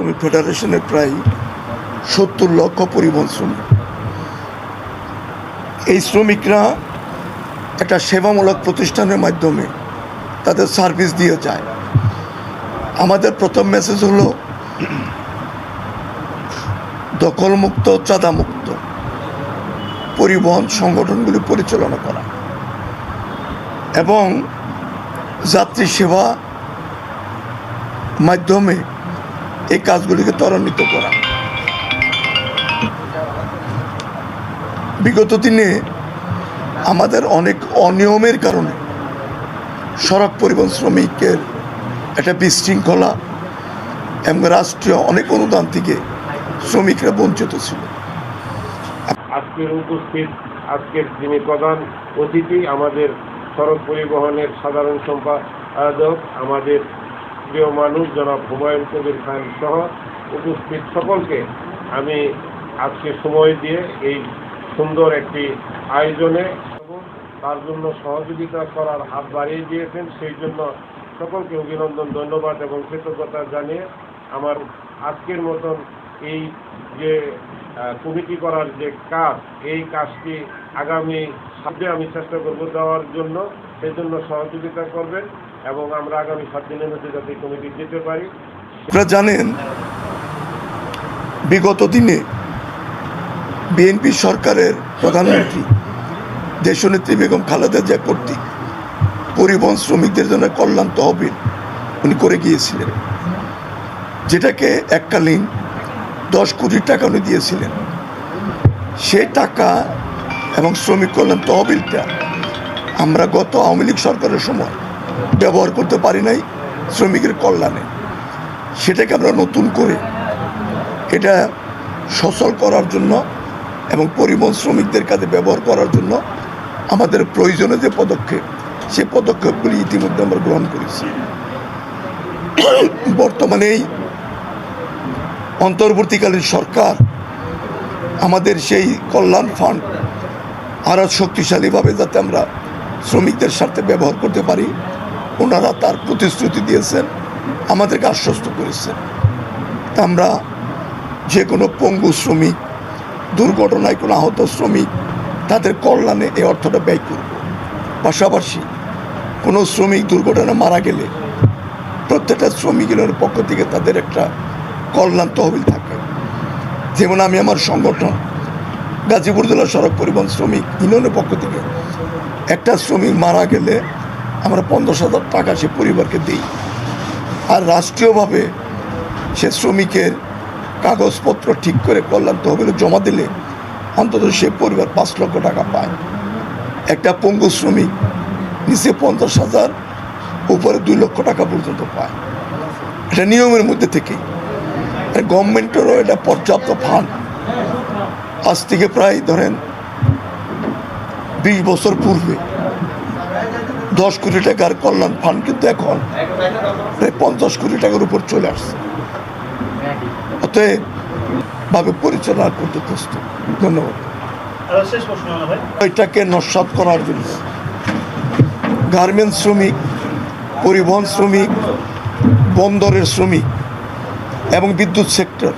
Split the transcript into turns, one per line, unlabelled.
শ্রমিক ফেডারেশনের প্রায় সত্তর লক্ষ পরিবহন শ্রমিক। এই শ্রমিকরা একটা সেবামূলক প্রতিষ্ঠানের মাধ্যমে তাদের সার্ভিস দিয়ে যায়। আমাদের প্রথম মেসেজ হলো, দখলমুক্ত, চাঁদামুক্ত পরিবহন সংগঠনগুলি পরিচালনা করা এবং যাত্রী সেবা মাধ্যমে এই কাজগুলিকে ত্বরান্বিত করা। বিগত দিনে আমাদের অনেক অনিয়মের কারণে সড়ক পরিবহন শ্রমিকের একটা বিশৃঙ্খলা এবং রাষ্ট্রীয় অনেক অনুদান থেকে শ্রমিকরা বঞ্চিত ছিল।
আজকের উপস্থিত, আজকের যিনি প্রধান অতিথি, আমাদের সড়ক পরিবহনের সাধারণ সম্পাদক, আমাদের প্রিয় মানুষ জনাব হুমায়ুন কবির খান সহ উপস্থিত সকলকে আমি আজকে সময় দিয়ে এই সুন্দর একটি আয়োজনে তার জন্য সহযোগিতা করার হাত বাড়িয়ে দিয়েছেন। সেই জন্য সকলকে অভিনন্দন, ধন্যবাদ এবং কৃতজ্ঞতা জানিয়ে আমার আজকের মতন এই যে কমিটি করার যে কাজ, এই কাজটি আগামী সাথে আমি চেষ্টা করব দেওয়ার জন্য। সেই জন্য সহযোগিতা করবেন। এবং আমরা আগামী সাত দিনের মধ্যে যাতে কমিটি যেতে পারি।
আপনারা জানেন, বিগত দিনে বিএনপি সরকারের প্রধানমন্ত্রী দেশনেত্রী বেগম খালেদা জিয়া কর্তৃক পরিবহন শ্রমিকদের জন্য কল্যাণ তহবিল উনি করে গিয়েছিলেন, যেটাকে এককালীন দশ কোটি টাকা উনি দিয়েছিলেন। সে টাকা এবং শ্রমিক কল্যাণ তহবিলটা আমরা গত আওয়ামী লীগ সরকারের সময় ব্যবহার করতে পারি নাই শ্রমিকের কল্যাণে। সেটাকে আমরা নতুন করে এটা সচল করার জন্য এবং পরিবহন শ্রমিকদের কাছে ব্যবহার করার জন্য আমাদের প্রয়োজনে যে পদক্ষেপ, সে পদক্ষেপগুলি ইতিমধ্যে আমরা গ্রহণ করেছি। বর্তমানে এই অন্তর্বর্তীকালীন সরকার আমাদের সেই কল্যাণ ফান্ড আরও শক্তিশালীভাবে যাতে আমরা শ্রমিকদের স্বার্থে ব্যবহার করতে পারি। ওনারা তার প্রতিশ্রুতি দিয়েছেন, আমাদেরকে আশ্বস্ত করেছেন। তা আমরা যে কোনো পঙ্গু শ্রমিক, দুর্ঘটনায় কোনো আহত শ্রমিক, তাদের কল্যাণে এই অর্থটা ব্যয় করব। পাশাপাশি কোনো শ্রমিক দুর্ঘটনায় মারা গেলে প্রত্যেকটা শ্রমিকের পক্ষ থেকে তাদের একটা কল্যাণ তহবিল থাকে। যেমন আমি আমার সংগঠন, গাজীপুর জেলা সড়ক পরিবহন শ্রমিক ইউনিয়নের পক্ষ থেকে একটা শ্রমিক মারা গেলে আমরা পঞ্চাশ হাজার টাকা সে পরিবারকে দিই। আর রাষ্ট্রীয়ভাবে সে শ্রমিকের কাগজপত্র ঠিক করে কল্যাণ তহবিলে জমা দিলে অন্তত সে পরিবার পাঁচ লক্ষ টাকা পায়। একটা পঙ্গু শ্রমিক নিচে পঞ্চাশ হাজার, উপরে দুই লক্ষ টাকা পর্যন্ত পায়। এটা নিয়মের মধ্যে থেকে গভর্নমেন্টেরও এটা পর্যাপ্ত ফান্ড। আজ থেকে প্রায় ধরেন বিশ বছর পূর্বে দশ কোটি টাকার কল্যাণ ফান্ড কিন্তু এখন প্রায় পঞ্চাশ কোটি টাকার উপর চলে আসছে। অতএব ভাবে পরিচালনা করতে প্রস্তুত। ধন্যবাদ। এটাকে নস্বাত করার জন্য। গার্মেন্টস শ্রমিক পরিবহন শ্রমিক বন্দরের শ্রমিক এবং বিদ্যুৎ সেক্টর